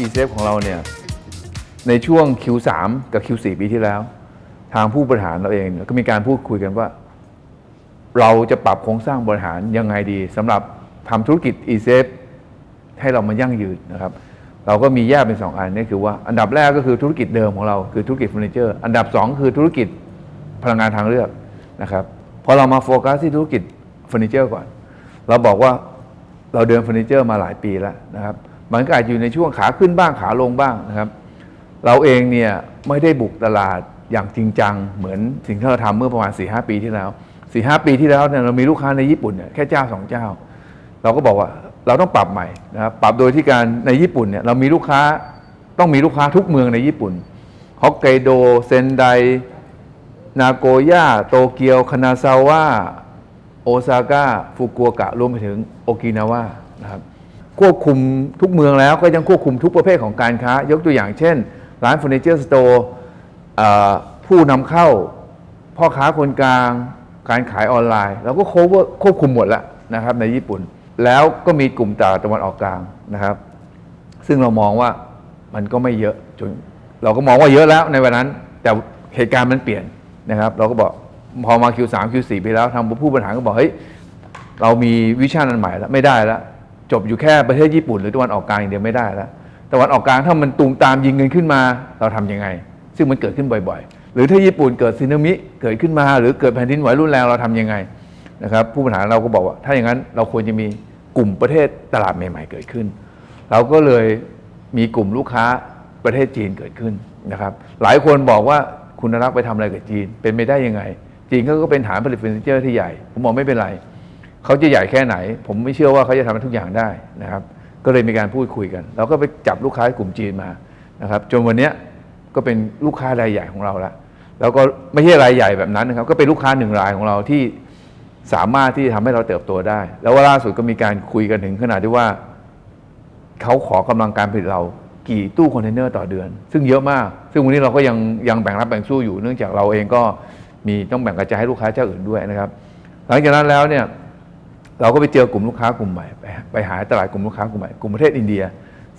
e-safe ของเราเนี่ยในช่วง Q3 กับ Q4 ปีที่แล้ว ทางผู้บริหารเราเองก็มีการพูดคุยกันว่า เราจะปรับโครงสร้างบริหารยังไงดีสำหรับทำธุรกิจ e-safe ให้เรามายั่งยืนนะครับ เราก็มีแยกเป็นสองอันนี่คือว่าอันดับแรกก็คือธุรกิจเดิมของเราคือธุรกิจเฟอร์นิเจอร์อันดับสองคือธุรกิจพลังงานทางเลือกนะครับพอเรามาโฟกัสที่ธุรกิจเฟอร์นิเจอร์ก่อน เราบอกว่าเราเดินเฟอร์นิเจอร์มาหลายปีแล้วนะครับ มันก็อาจจะอยู่ในช่วงขาขึ้นบ้างขาลงบ้างนะครับ เราเองเนี่ยไม่ได้บุกตลาดอย่างจริงจัง เหมือนสิ่งที่เราทำเมื่อประมาณ4ีหปีที่แล้ว4ีหปีที่แล้วเนี่ยเรามีลูกค้าในญี่ปุ่นเนี่ยแค่เจ้าสองเจ้า เราก็บอกว่าเราต้องปรับใหม่นะครับปรับโดยที่การในญี่ปุ่นเนี่ยเรามีลูกค้าต้องมีลูกค้าทุกเมืองในญี่ปุ่นฮอกไกโดเซนไดนาโกย่าโตเกียวคานาซาวะโอซาก้าฟุกุโอกะรวมไปถึงโอกินาวานะครับ ควบคุมทุกเมืองแล้วก็ยังควบคุมทุกประเภทของการค้า ยกตัวอย่างเช่น ร้านเฟอร์นิเจอร์สโตร์ผู้นำเข้า พ่อค้าคนกลาง การขายออนไลน์ เราก็ควบควบคุมหมดแล้วนะครับในญี่ปุ่น แล้วก็มีกลุ่มตาตะวันออกกลางนะครับ ซึ่งเรามองว่ามันก็ไม่เยอะจนเราก็มองว่าเยอะแล้วในวันนั้น แต่เหตุการณ์มันเปลี่ยนนะครับ เราก็บอกพอมา Q3 Q4 ไปแล้วทางผู้บริหารก็บอกเฮ้ยเรามีวิชั่นอันใหม่แล้วไม่ได้แล้ว จบอยู่แค่ประเทศญี่ปุ่น หรือตะวันออกกลางอย่างเดียวไม่ได้แล้วตะวันออกกลางถ้ามันตูมตามยิงเงินขึ้นมาเราทำยังไง ซึ่งมันเกิดขึ้นบ่อยๆ หรือถ้าญี่ปุ่นเกิดสึนามิเกิดขึ้นมา หรือเกิดแผ่นดินไหวรุนแรงเราทำยังไงนะครับผู้บริหารเราก็บอกว่า ถ้าอย่างนั้นเราควรจะมีกลุ่มประเทศตลาดใหม่ๆเกิดขึ้น เราก็เลยมีกลุ่มลูกค้าประเทศจีนเกิดขึ้นนะครับหลายคนบอกว่าคุณนรักไปทำอะไรกับจีนเป็นไปได้ยังไง จีนก็เป็นฐานผลิตเฟอร์นิเจอร์ที่ใหญ่ ผมบอกไม่เป็นไร เขาจะใหญ่แค่ไหน ผมไม่เชื่อว่าเขาจะทำทุกอย่างได้นะครับ ก็เลยมีการพูดคุยกันเราก็ไปจับลูกค้ากลุ่มจีนมานะครับจนวันนี้ก็เป็นลูกค้ารายใหญ่ของเราแล้วแล้วก็ไม่ใช่รายใหญ่แบบนั้นนะครับ ก็เป็นลูกค้าหนึ่งรายของเราที่สามารถที่ทำให้เราเติบโตได้ แล้ววาล่าสุดก็มีการคุยกันถึงขนาดที่ว่าเขาขอกำลังการผลิตเรากี่ตู้คอนเทนเนอร์ต่อเดือน ซึ่งเยอะมาก ซึ่งวันนี้เราก็ยังยังแบ่งรับแบ่งสู้อยู่ เนื่องจากเราเองก็มีต้องแบ่งกระจายให้ลูกค้าเจ้าอื่นด้วยนะครับ หลังจากนั้นแล้วเนี่ย เราก็ไปเจอกลุ่มลูกค้ากลุ่มใหม่ไปไปหาตลาดกลุ่มลูกค้ากลุ่มใหม่กลุ่มประเทศอินเดีย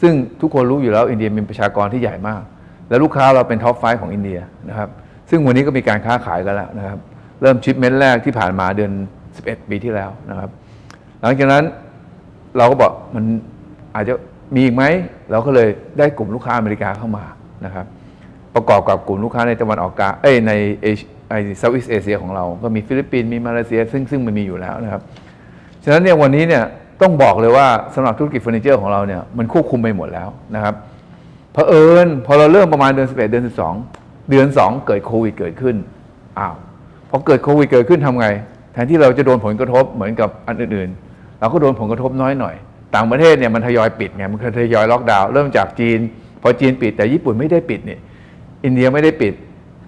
ซึ่งทุกคนรู้อยู่แล้วอินเดียมีประชากรที่ใหญ่มาก และลูกค้าเราเป็นท็อปไฟของอินเดียนะครับซึ่งวันนี้ก็มีการค้าขายกันแล้วนะครับเริ่มชิปเมนต์แรกที่ผ่านมาเดือน 11 ปีที่แล้วนะครับ หลังจากนั้นเราก็บอกมันอาจจะมีอีกไหมเราก็เลยได้กลุ่มลูกค้าอเมริกาเข้ามานะครับ ประกอบกับกลุ่มลูกค้าในตะวันออกกลางเอ้ยในเอเชียไอเซาท์อีสเอเชียของเรา ก็มีฟิลิปปินส์มีมาเลเซีย ซึ่งซึ่งมันมีอยู่แล้วนะครับ ฉะนั้นเนี่ยวันนี้เนี่ยต้องบอกเลยว่าสำหรับธุรกิจเฟอร์นิเจอร์ของเราเนี่ยมันควบคุมไปหมดแล้วนะครับเผอิญพอเราเริ่มประมาณเดือน 11 เดือน 12 เดือน 2 เกิดโควิดเกิดขึ้นอ้าวพอเกิดโควิดเกิดขึ้นทำไง แทนที่เราจะโดนผลกระทบเหมือนกับอันอื่นๆ เราก็โดนผลกระทบน้อยหน่อย ต่างประเทศเนี่ยมันทยอยปิดไงมันทยอยล็อกดาวน์เริ่มจากจีน พอจีนปิดแต่ญี่ปุ่นไม่ได้ปิดเนี่ยอินเดียไม่ได้ปิด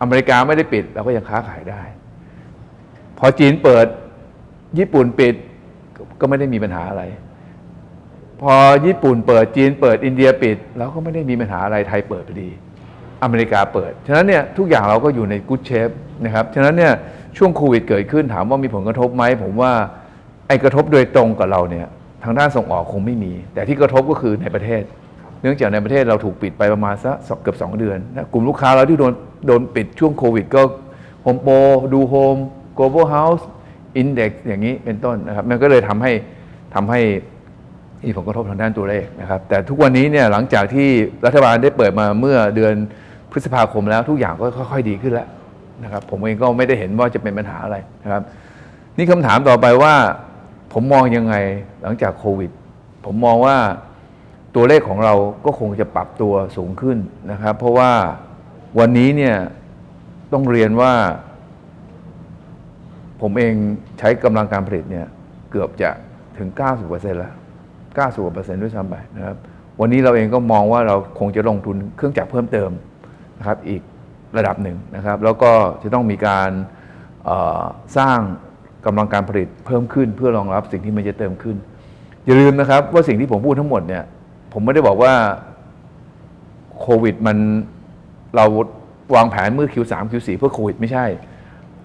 อเมริกาไม่ได้ปิดเราก็ยังค้าขายได้ พอจีนเปิดญี่ปุ่นปิด ก็ไม่ได้มีปัญหาอะไร พอญี่ปุ่นเปิดจีนเปิดอินเดียปิดเราก็ไม่ได้มีปัญหาอะไรไทยเปิดพอดี อเมริกาเปิด ฉะนั้นเนี่ยทุกอย่างเราก็อยู่ในกู๊ดเชฟนะครับฉะนั้นเนี่ยช่วงโควิดเกิดขึ้นถามว่ามีผลกระทบไหมผมว่าไอ้กระทบโดยตรงกับเราเนี่ยทางด้านส่งออกคงไม่มี แต่ที่กระทบก็คือในประเทศ เนื่องจากในประเทศเราถูกปิดไปประมาณสักเกือบ2 เดือนนะกลุ่มลูกค้าเราที่โดนโดนปิดช่วงโควิดก็โฮมโปรดูโฮม global house index อ อินเด็กอย่างนี้เป็นต้นนะครับ มันก็เลยทำให้ทำให้มีผลกระทบทางด้านตัวเลขนะครับ แต่ทุกวันนี้เนี่ยหลังจากที่รัฐบาลได้เปิดมาเมื่อเดือนพฤษภาคมแล้วทุกอย่างก็ค่อย ๆ ดีขึ้นแล้วนะครับ ผมเองก็ไม่ได้เห็นว่าจะเป็นปัญหาอะไรนะครับ นี่คำถามต่อไปว่าผมมองยังไงหลังจากโควิด ผมมองว่าตัวเลขของเราก็คงจะปรับตัวสูงขึ้นนะครับ เพราะว่าวันนี้เนี่ยต้องเรียนว่า ผมเองใช้กำลังการผลิตเนี่ยเกือบจะถึง 90%แล้ว 90กว่าเปอร์เซ็นต์ด้วยซ้ำไปนะครับ วันนี้เราเองก็มองว่าเราคงจะลงทุนเครื่องจักรเพิ่มเติมนะครับอีกระดับหนึ่งนะครับ แล้วก็จะต้องมีการสร้างกำลังการผลิตเพิ่มขึ้นเพื่อรองรับสิ่งที่มันจะเติมขึ้น อย่าลืมนะครับว่าสิ่งที่ผมพูดทั้งหมดเนี่ยผมไม่ได้บอกว่าโควิดมันเราวางแผนเมื่อ Q3 Q4 เพื่อโควิดไม่ใช่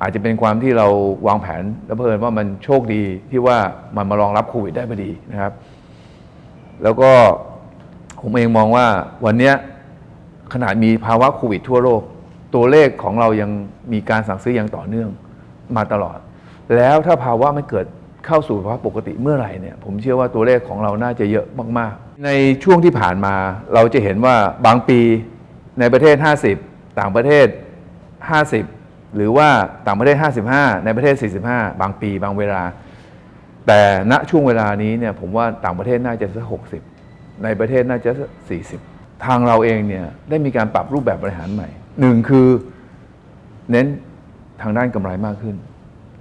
อาจจะเป็นความที่เราวางแผนแล้วเพลินว่ามันโชคดีที่ว่ามันมารองรับโควิดได้พอดีนะครับ แล้วก็ผมเองมองว่าวันนี้ขนาดมีภาวะโควิดทั่วโลก ตัวเลขของเรายังมีการสั่งซื้ออย่างต่อเนื่องมาตลอด แล้วถ้าภาวะมันเกิดเข้าสู่ภาวะปกติเมื่อไหร่เนี่ยผมเชื่อว่าตัวเลขของเราน่าจะเยอะมาก ๆ ในช่วงที่ผ่านมาเราจะเห็นว่าบางปีในประเทศ 50 ต่างประเทศ 50 หรือว่าต่างประเทศ 55 ในประเทศ 45 บางปีบางเวลา แต่ณช่วงเวลานี้เนี่ยผมว่าต่างประเทศน่าจะสักหกสิบในประเทศน่าจะสักสี่สิบทางเราเองเนี่ยได้มีการปรับรูปแบบบริหารใหม่หนึ่งคือเน้นทางด้านกำไรมากขึ้น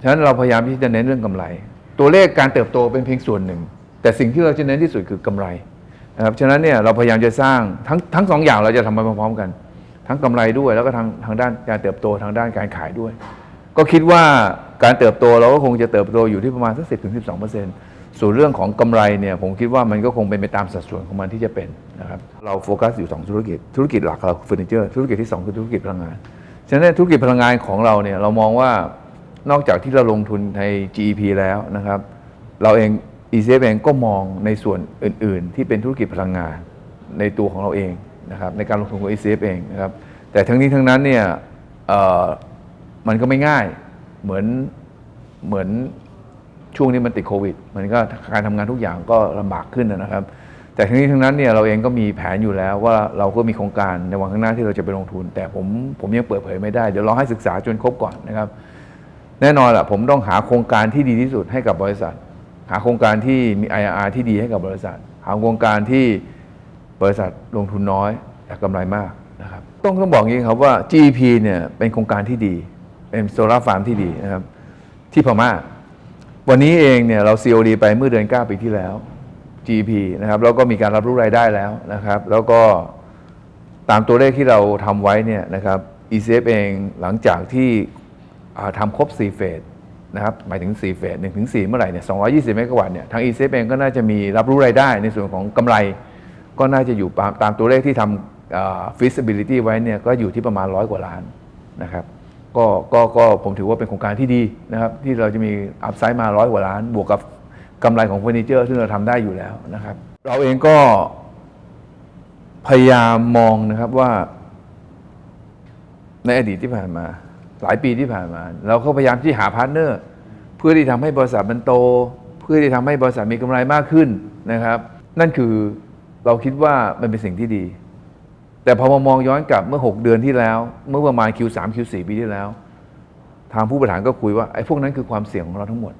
ฉะนั้นเราพยายามที่จะเน้นเรื่องกำไร ตัวเลขการเติบโตเป็นเพียงส่วนหนึ่ง แต่สิ่งที่เราจะเน้นที่สุดคือกำไรนะครับฉะนั้นเนี่ยเราพยายามจะสร้างทั้งทั้งสองอย่างเราจะทำไปพร้อมๆกัน ทั้งกำไรด้วยแล้วก็ทางทางด้านการเติบโตทางด้านการขายด้วย ก็คิดว่าการเติบโตเราก็คงจะเติบโตอยู่ที่ประมาณสักสิบถึงสิบสองเปอร์เซ็นต์ส่วนเรื่องของกำไรเนี่ยผมคิดว่ามันก็คงเป็นไปตามสัดส่วนของมันที่จะเป็นนะครับเราโฟกัสอยู่สองธุรกิจ ธุรกิจหลักเราเฟอร์นิเจอร์ธุรกิจที่สองคือธุรกิจพลังงาน ฉะนั้นธุรกิจพลังงานของเราเนี่ยเรามองว่านอกจากที่เราลงทุนใน GEP แล้วนะครับเราเอง ECF เองก็มองในส่วนอื่น ๆ ที่เป็นธุรกิจพลังงานในตัวของเราเอง นะครับในการลงทุนของ ECF เองนะครับแต่ทั้งนี้ทั้งนั้นเนี่ยมันก็ไม่ง่ายเหมือนเหมือนช่วงนี้มันติดโควิด มันก็การทำงานทุกอย่างก็ลำบากขึ้นนะครับ แต่ทั้งนี้ทั้งนั้นเนี่ยเราเองก็มีแผนอยู่แล้วว่าเราก็มีโครงการในวันข้างหน้าที่เราจะไปลงทุน แต่ผมผมยังเปิดเผยไม่ได้ เดี๋ยวรอให้ศึกษาจนครบก่อนนะครับ แน่นอนแหละผมต้องหาโครงการที่ดีที่สุดให้กับบริษัท หาโครงการที่มี IRR ที่ดีให้กับบริษัท หาโครงการที่ บริษัทลงทุนน้อยแต่กำไรมากนะครับต้องต้องบอกอย่างนี้ครับว่า GEP เนี่ยเป็นโครงการที่ดี เป็นโซลาร์ฟาร์มที่ดีนะครับที่พม่า วันนี้เองเนี่ยเรา COD ไปเมื่อเดือน 9 ปีที่แล้ว GEP นะครับแล้วก็มีการรับรู้รายได้แล้วนะครับ แล้วก็ตามตัวเลขที่เราทำไว้เนี่ยนะครับ ECF เองหลังจากที่ทำครบ 4 เฟสนะครับหมายถึง 4 เฟส1ถึง4เมื่อไหร่เนี่ย220 เมกะวัตต์เนี่ยทาง ECF เองก็น่าจะมีรับรู้รายได้ในส่วนของกำไร ก็น่าจะอยู่ตามตัวเลขที่ทำ feasibility ไว้เนี่ยก็อยู่ที่ประมาณร้อยกว่าล้านนะครับก็ก็ก็ผมถือว่าเป็นโครงการที่ดีนะครับ ที่เราจะมีอัพไซด์มาร้อยกว่าล้าน บวกกับกำไรของเฟอร์นิเจอร์ซึ่เราทำได้อยู่แล้วนะครับ เราเองก็พยายามมองนะครับว่า ในอดีตที่ผ่านมา หลายปีที่ผ่านมา เราก็พยายามที่หาพาร์ทเนอร์ เพื่อที่ทำให้บริษัทมันโต เพื่อที่ทำให้บริษัทมีกำไรมากขึ้นนะครับ นั่นคือ เราคิดว่ามันเป็นสิ่งที่ดี แต่พอมามองย้อนกลับเมื่อ 6 เดือนที่แล้ว เมื่อประมาณ Q3 Q4 ปีที่แล้ว ทางผู้บริหารก็คุยว่าไอ้พวกนั้นคือความเสี่ยงของเราทั้งหมด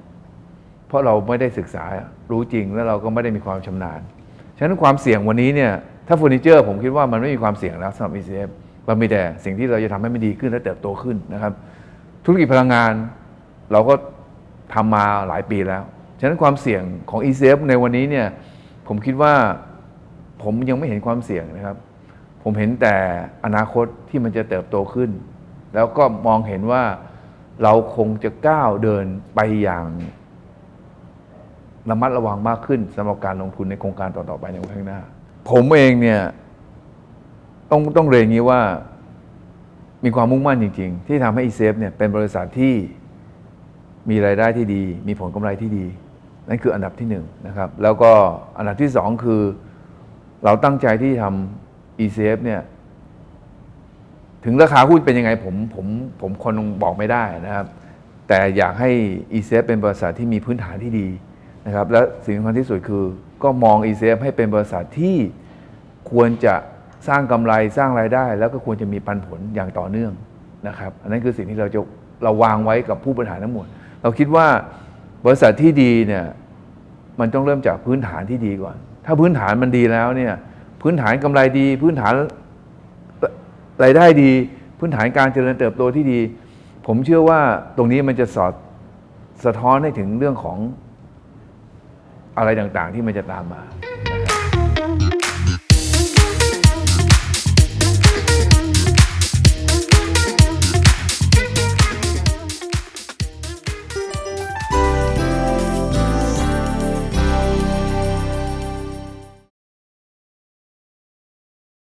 เพราะเราไม่ได้ศึกษารู้จริงแล้วเราก็ไม่ได้มีความชำนาญฉะนั้นความเสี่ยงวันนี้เนี่ยถ้าเฟอร์นิเจอร์ผมคิดว่ามันไม่มีความเสี่ยงแล้วสำหรับ ECF มันมีแต่สิ่งที่เราจะทำให้มันดีขึ้นและเติบโตขึ้นนะครับ ธุรกิจพลังงานเราก็ทำมาหลายปีแล้ว ฉะนั้นความเสี่ยงของ ECF ในวันนี้เนี่ยผมคิดว่า ผมยังไม่เห็นความเสี่ยงนะครับ ผมเห็นแต่อนาคตที่มันจะเติบโตขึ้น แล้วก็มองเห็นว่าเราคงจะก้าวเดินไปอย่างระมัดระวังมากขึ้นสำหรับการลงทุนในโครงการต่อๆไปในวันข้างหน้า ผมเองเนี่ยต้องต้องเรียนงี้ว่ามีความมุ่งมั่นจริง ๆ ที่ทำให้ e s a f e เนี่ยเป็นบริษัทที่มีรายได้ที่ดี มีผลกำไรที่ดี นั่นคืออันดับที่หนึ่งนะครับ แล้วก็อันดับที่สองคือ เราตั้งใจที่ทำ e c f เนี่ย ถึงราคาหุ้นเป็นยังไงผมผมผมคนบอกไม่ได้นะครับ แต่อยากให้ e c f เป็นบริษัทที่มีพื้นฐานที่ดีนะครับ และสิ่งสำคัญที่สุดคือ ก็มอง e c f ให้เป็นบริษัทที่ควรจะสร้างกำไรสร้างรายได้ แล้วก็ควรจะมีปันผลอย่างต่อเนื่องนะครับ อันนั้นคือสิ่งที่เราจะเราวางไว้กับผู้บริหารทั้งหมด เราคิดว่าบริษัทที่ดีเนี่ยมันต้องเริ่มจากพื้นฐานที่ดีก่อน ถ้าพื้นฐานมันดีแล้วเนี่ย พื้นฐานกำไรดี พื้นฐานรายได้ดี พื้นฐานการเจริญเติบโตที่ดี ผมเชื่อว่าตรงนี้มันจะสอดสะท้อนให้ถึงเรื่องของอะไรต่างๆ ที่มันจะตามมา